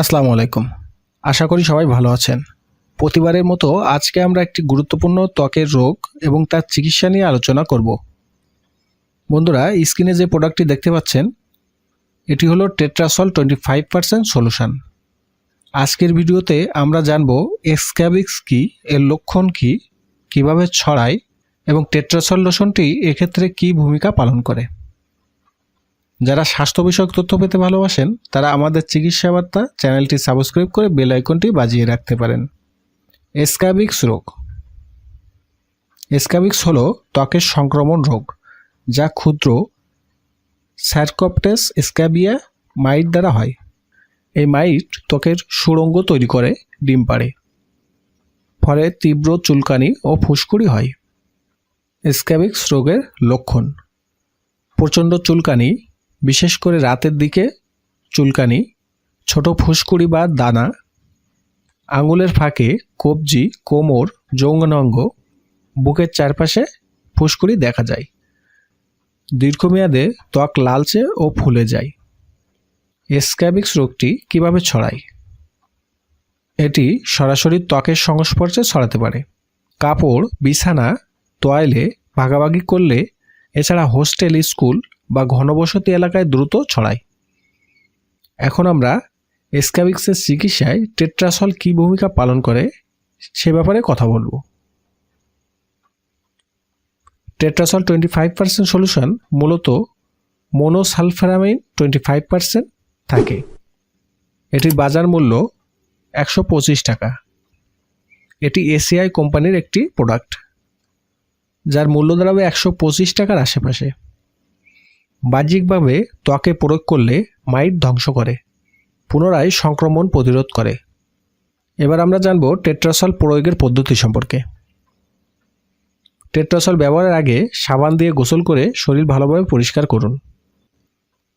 আসসালামু আলাইকুম। আশা করি সবাই ভালো আছেন। প্রতিবারের মতো আজকে আমরা একটি গুরুত্বপূর্ণ ত্বকের রোগ এবং তার চিকিৎসা নিয়ে আলোচনা করব। বন্ধুরা স্ক্রিনে যে প্রোডাক্টটি দেখতে পাচ্ছেন, এটি হলো Tetrasol twenty five percent solution. আজকের ভিডিওতে আমরা জানব এক্সক্যাবিক্স কি, এর লক্ষণ কি, কীভাবে ছড়ায় এবং টেট্রাসল লোশনটি এক্ষেত্রে কি ভূমিকা পালন করে। যারা স্বাস্থ্য বিষয়ক তথ্য পেতে ভালোবাসেন, তারা আমাদের চিকিৎসা বার্তা চ্যানেলটি সাবস্ক্রাইব করে বেল আইকনটি বাজিয়ে রাখতে পারেন। এসকাবিক্স রোগ। এসকাবিক্স হলো ত্বকের সংক্রমণ রোগ, যা ক্ষুদ্র স্যারকপটেস স্ক্যাবিয়া মাইট দ্বারা হয়। এই মাইট ত্বকের সুড়ঙ্গ তৈরি করে, ডিম পাড়ে। ফলে তীব্র চুলকানি ও ফুসকুড়ি হয়। স্ক্যাবিক্স রোগের লক্ষণ। প্রচণ্ড চুলকানি বিশেষ করে রাতের দিকে চুলকানি, ছোট ফুসকুড়ি বা দানা, আঙুলের ফাঁকে কবজি, কোমর যৌনাঙ্গ বুকের চারপাশে ফুসকুড়ি দেখা যায়। দীর্ঘমেয়াদে ত্বক লালচে ও ফুলে যায়। স্ক্যাবিক্স রোগটি কীভাবে ছড়ায়? এটি সরাসরি ত্বকের সংস্পর্শে ছড়াতে পারে। কাপড়, বিছানা তোয়াইলে ভাগাভাগি করলে, এছাড়া হোস্টেল, স্কুল বা ঘনবসতি এলাকায় দ্রুত ছড়ায়। এখন আমরা স্ক্যাবিক্সের চিকিৎসায় টেট্রাসল কী ভূমিকা পালন করে সে ব্যাপারে কথা বলব। Tetrasol twenty five percent solution মূলত মোনোসালফারামিন টোয়েন্টি ফাইভ পার্সেন্ট থাকে। এটির বাজার মূল্য একশো পঁচিশ টাকা। এটি এসিআই কোম্পানির একটি প্রোডাক্ট, যার মূল্য দাঁড়াবে একশো পঁচিশ টাকার আশেপাশে। বাহ্যিকভাবে ত্বকে প্রয়োগ করলে মাইট ধ্বংস করে, পুনরায় সংক্রমণ প্রতিরোধ করে। এবার আমরা জানব টেট্রাসল প্রয়োগের পদ্ধতি সম্পর্কে। টেট্রাসল ব্যবহারের আগে সাবান দিয়ে গোসল করে শরীর ভালোভাবে পরিষ্কার করুন।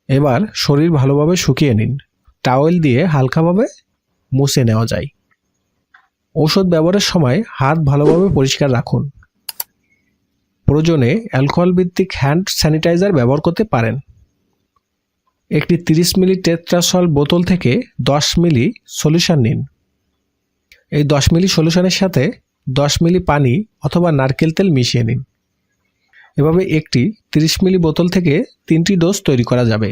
এবার শরীর ভালোভাবে শুকিয়ে নিন। টাওয়েল দিয়ে হালকাভাবে মুছে নেওয়া যায়। ঔষধ ব্যবহারের সময় হাত ভালোভাবে পরিষ্কার রাখুন। প্রয়োজনে অ্যালকোহল ভিত্তিক হ্যান্ড স্যানিটাইজার ব্যবহার করতে পারেন। একটি তিরিশ মিলি টেট্রাসল বোতল থেকে দশ মিলি সলিউশন নিন। এই দশ মিলি সলিউশনের সাথে দশ মিলি পানি অথবা নারকেল তেল মিশিয়ে নিন। এভাবে একটি তিরিশ মিলি বোতল থেকে তিনটি ডোজ তৈরি করা যাবে।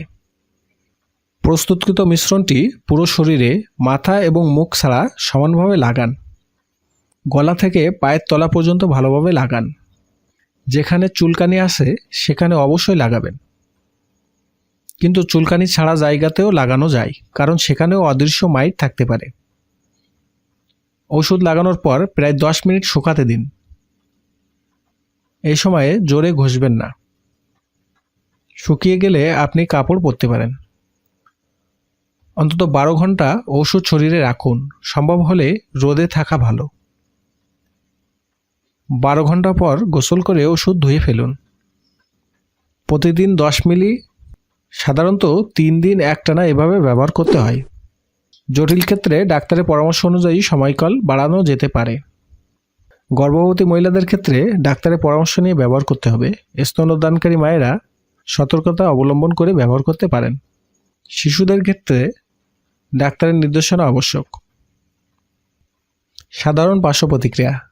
প্রস্তুতকৃত মিশ্রণটি পুরো শরীরে, মাথা এবং মুখ ছাড়া সমানভাবে লাগান। গলা থেকে পায়ের তলা পর্যন্ত ভালোভাবে লাগান। যেখানে চুলকানি আসে সেখানে অবশ্যই লাগাবেন। কিন্তু চুলকানি ছাড়া জায়গাতেও লাগানো যায়, কারণ সেখানেও অদৃশ্য মাইট থাকতে পারে। ওষুধ লাগানোর পর প্রায় দশ মিনিট শুকাতে দিন। এই সময়ে জোরে ঘষবেন না। শুকিয়ে গেলে আপনি কাপড় পরতে পারেন। অন্তত বারো ঘণ্টা ওষুধ শরীরে রাখুন। সম্ভব হলে রোদে থাকা ভালো। বারো ঘণ্টা পর গোসল করে ওষুধ ধুয়ে ফেলুন। প্রতিদিন দশ মিলি, সাধারণত তিন দিন একটানা এভাবে ব্যবহার করতে হয়। জটিল ক্ষেত্রে ডাক্তারের পরামর্শ অনুযায়ী সময়কাল বাড়ানো যেতে পারে। গর্ভবতী মহিলাদের ক্ষেত্রে ডাক্তারের পরামর্শ নিয়ে ব্যবহার করতে হবে। স্তনদানকারী মায়েরা সতর্কতা অবলম্বন করে ব্যবহার করতে পারেন। শিশুদের ক্ষেত্রে ডাক্তারের নির্দেশনা আবশ্যক। সাধারণ পার্শ্ব প্রতিক্রিয়া।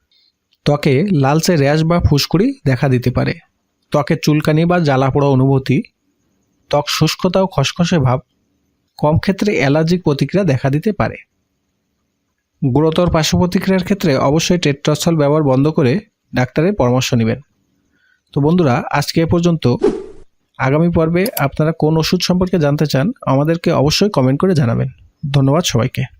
ত্বকে লালচে র্যাশ বা ফুসকুড়ি দেখা দিতে পারে। ত্বকে চুলকানি বা জ্বালা পোড়া অনুভূতি, ত্বক শুষ্কতা ও খসখসে ভাব, কম ক্ষেত্রে অ্যালার্জিক প্রতিক্রিয়া দেখা দিতে পারে। গুরুতর পার্শ্ব প্রতিক্রিয়ার ক্ষেত্রে অবশ্যই টেট্রাসল ব্যবহার বন্ধ করে ডাক্তারের পরামর্শ নেবেন। তো বন্ধুরা, আজকে এ পর্যন্ত। আগামী পর্বে আপনারা কোন ওষুধ সম্পর্কে জানতে চান, আমাদেরকে অবশ্যই কমেন্ট করে জানাবেন। ধন্যবাদ সবাইকে।